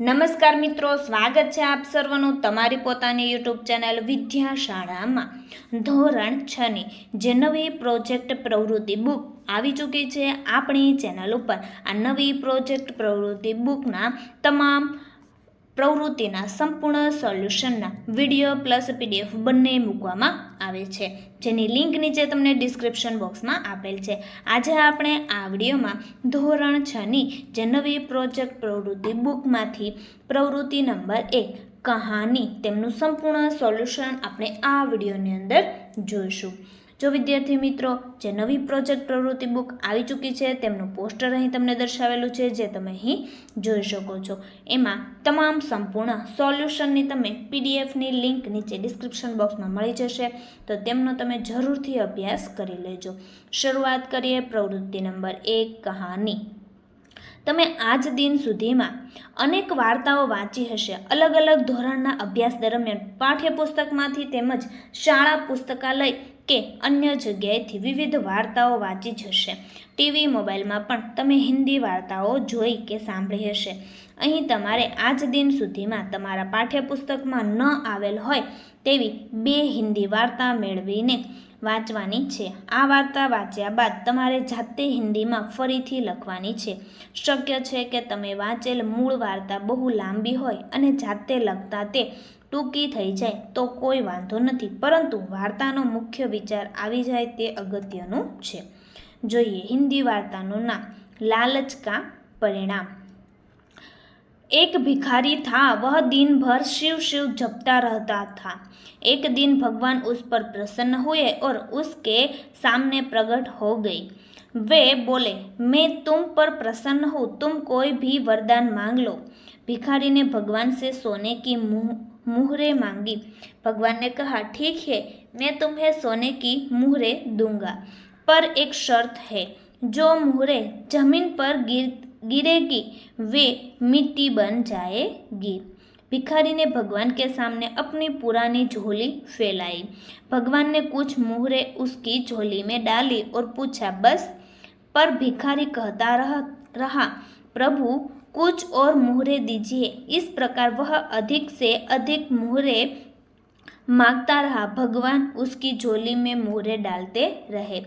નમસ્કાર મિત્રો, સ્વાગત છે આપ સર્વનું તમારી પોતાની યુટ્યુબ ચેનલ વિદ્યાશાળામાં. ધોરણ છની, જે નવી પ્રોજેક્ટ પ્રવૃત્તિ બુક આવી ચૂકી છે આપણી ચેનલ ઉપર. આ નવી પ્રોજેક્ટ પ્રવૃત્તિ બુકના તમામ પ્રવૃત્તિના સંપૂર્ણ સોલ્યુશનના વીડિયો પ્લસ પીડીએફ બંને મૂકવામાં આવે છે, જેની લિંક નીચે તમને ડિસ્ક્રિપ્શન બોક્સમાં આપેલ છે. આજે આપણે આ વિડીયોમાં ધોરણ છની જે નવી પ્રોજેક્ટ પ્રવૃત્તિ બુકમાંથી પ્રવૃત્તિ નંબર એક, કહાની, તેમનું સંપૂર્ણ સોલ્યુશન આપણે આ વિડીયોની અંદર જોઈશું. જો વિદ્યાર્થી મિત્રો, જે નવી પ્રોજેક્ટ પ્રવૃત્તિ બુક આવી ચૂકી છે, તેમનું પોસ્ટર અહીં તમને દર્શાવેલું છે, જે તમે અહીં જોઈ શકો છો. એમાં તમામ સંપૂર્ણ સોલ્યુશનની તમે પીડીએફની લિંક નીચે ડિસ્ક્રિપ્શન બોક્સમાં મળી જશે. તો તેમનો તમે જરૂરથી અભ્યાસ કરી લેજો. શરૂઆત કરીએ પ્રવૃત્તિ નંબર એક, કહાની. તમે આજ દિન સુધીમાં અનેક વાર્તાઓ વાંચી હશે. અલગ અલગ ધોરણના અભ્યાસ દરમિયાન પાઠ્યપુસ્તકમાંથી તેમજ શાળા પુસ્તકાલય કે અન્ય જગ્યાએથી વિવિધ વાર્તાઓ વાંચી જ હશે. ટીવી, મોબાઈલમાં પણ તમે હિન્દી વાર્તાઓ જોઈ કે સાંભળી હશે. અહીં તમારે આજ દિન સુધીમાં તમારા પાઠ્યપુસ્તકમાં ન આવેલ હોય તેવી બે હિન્દી વાર્તા મેળવીને વાંચવાની છે. આ વાર્તા વાંચ્યા બાદ તમારે જાતે હિન્દીમાં ફરીથી લખવાની છે. શક્ય છે કે તમે વાંચેલ મૂળ વાર્તા બહુ લાંબી હોય અને જાતે લખતા તે ટૂંકી થઈ જાય તો કોઈ વાંધો નથી. પરંતુ વાર્તાનો મુખ્ય વિચાર આવી જાય તે અગત્યનું છે. જોઈએ હિન્દી વાર્તાનું નામ, લાલચ કા પરિણામ. एक भिखारी था, वह दिन भर शिव शिव जपता रहता था। एक दिन भगवान उस पर प्रसन्न हुए और उसके सामने प्रकट हो गई। वे बोले, मैं तुम पर प्रसन्न हूँ, तुम कोई भी वरदान मांग लो। भिखारी ने भगवान से सोने की मुह, मुहरे मांगी। भगवान ने कहा, ठीक है, मैं तुम्हें सोने की मुहरे दूँगा, पर एक शर्त है, जो मुहरे ज़मीन पर गिर गिरेगी, वे मिट्टी बन जाएगी। भिखारी ने भगवान के सामने अपनी पुरानी झोली फैलाई। भगवान ने कुछ मुहरे उसकी झोली में डाली और पूछा, बस। पर भिखारी कहता रहा रहा, प्रभु, कुछ और मुहरे दीजिए। इस प्रकार वह अधिक से अधिक मुहरे माँगता रहा। भगवान उसकी झोली में मुहरे डालते रहे।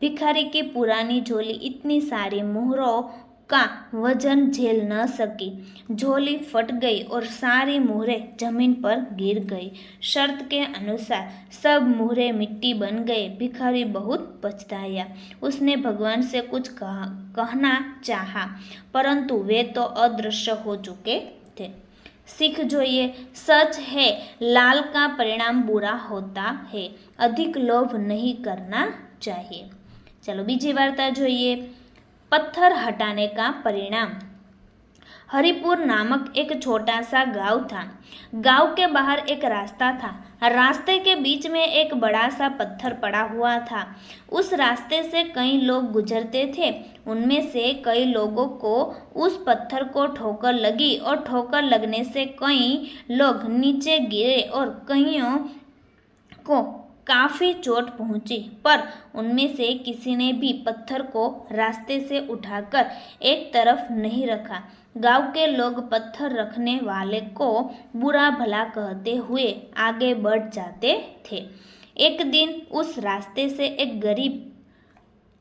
भिखारी की पुरानी झोली इतनी सारी मुहरों का वजन झेल न सकी झोली फट गई और सारी मुहरे जमीन पर गिर गई शर्त के अनुसार सब मुहरे मिट्टी बन गए भिखारी बहुत पछताया उसने भगवान से कुछ कहा कहना चाहा परंतु वे तो अदृश्य हो चुके थे सीख જોઈએ सच है लाल का परिणाम बुरा होता है अधिक लोभ नहीं करना चाहिए चलो બીજી વાર્તા જોઈએ पत्थर हटाने का परिणाम हरिपुर नामक एक छोटा सा गाँव था गाँव के बाहर एक रास्ता था रास्ते के बीच में एक बड़ा सा पत्थर पड़ा हुआ था उस रास्ते से कई लोग गुजरते थे उनमें से कई लोगों को उस पत्थर को ठोकर लगी और ठोकर लगने से कई लोग नीचे गिरे और कईयों को काफ़ी चोट पहुँची, पर उनमें से किसी ने भी पत्थर को रास्ते से उठाकर एक तरफ़ नहीं रखा। गाँव के लोग पत्थर रखने वाले को बुरा भला कहते हुए आगे बढ़ जाते थे। एक दिन उस रास्ते से एक गरीब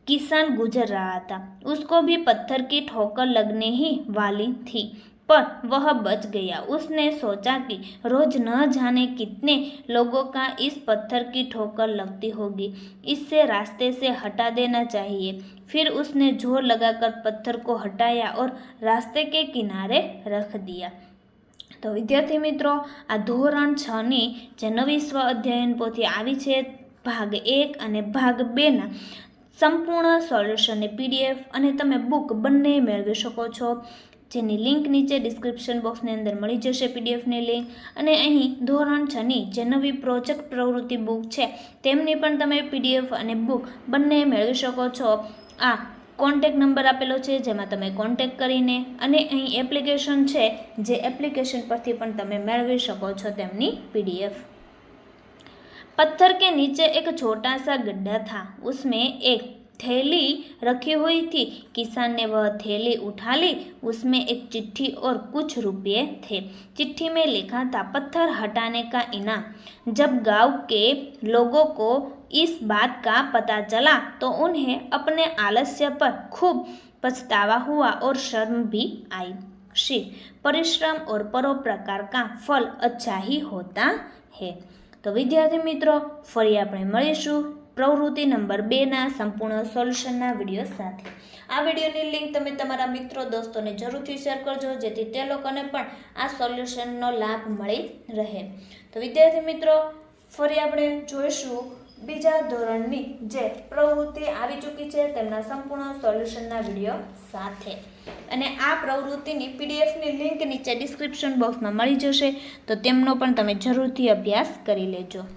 किसान गुजर रहा था। उसको भी पत्थर की ठोकर लगने ही वाली थी। पर वह बच गया उसने सोचा कि रोज न जाने कितने लोगों का इस पत्थर की ठोकर लगती होगी इससे रास्ते से हटा देना चाहिए फिर उसने जोर लगाकर पत्थर को हटाया और रास्ते के किनारे रख दिया તો વિદ્યાર્થી મિત્રો આ ધોરણ છની જે નવી સ્વ અધ્યયન પોથી આવી છે ભાગ એક અને ભાગ બેના સંપૂર્ણ સોલ્યુશનની પીડીએફ અને તમે બુક બંને મેળવી શકો છો જેની લિંક નીચે ડિસ્ક્રિપ્શન બોક્સની અંદર મળી જશે પીડીએફની લિંક. અને અહીં ધોરણ છની જે નવી પ્રોજેક્ટ પ્રવૃત્તિ બુક છે, તેમની પણ તમે પીડીએફ અને બુક બંને મેળવી શકો છો. આ કોન્ટેક નંબર આપેલો છે, જેમાં તમે કોન્ટેક કરીને અને અહીં એપ્લિકેશન છે, જે એપ્લિકેશન પરથી પણ તમે મેળવી શકો છો તેમની પીડીએફ. પથ્થર કે નીચે એક છોટા સા ગડ્ઢા થા, ઉસમે એક थैली रखी हुई थी किसान ने वह थैली उठा ली उसमें एक चिट्ठी और कुछ रुपए थे चिट्ठी में लिखा था पत्थर हटाने का इनाम जब गांव के लोगों को इस बात का पता चला तो उन्हें अपने आलस्य पर खूब पछतावा हुआ और शर्म भी आई श्री परिश्रम और परोपकार का फल अच्छा ही होता है તો વિદ્યાર્થી મિત્રો ફરી આપણે મળીશું પ્રવૃત્તિ નંબર બેના સંપૂર્ણ સોલ્યુશનના વીડિયો સાથે. આ વિડીયોની લિંક તમે તમારા મિત્રો, દોસ્તોને જરૂરથી શેર કરજો, જેથી તે લોકોને પણ આ સોલ્યુશનનો લાભ મળી રહે. તો વિદ્યાર્થી મિત્રો, ફરી આપણે જોઈશું બીજા ધોરણની જે પ્રવૃત્તિ આવી ચૂકી છે તેમના સંપૂર્ણ સોલ્યુશનના વીડિયો સાથે. અને આ પ્રવૃત્તિની પીડીએફની લિંક નીચે ડિસ્ક્રિપ્શન બોક્સમાં મળી જશે, તો તેમનો પણ તમે જરૂરથી અભ્યાસ કરી લેજો.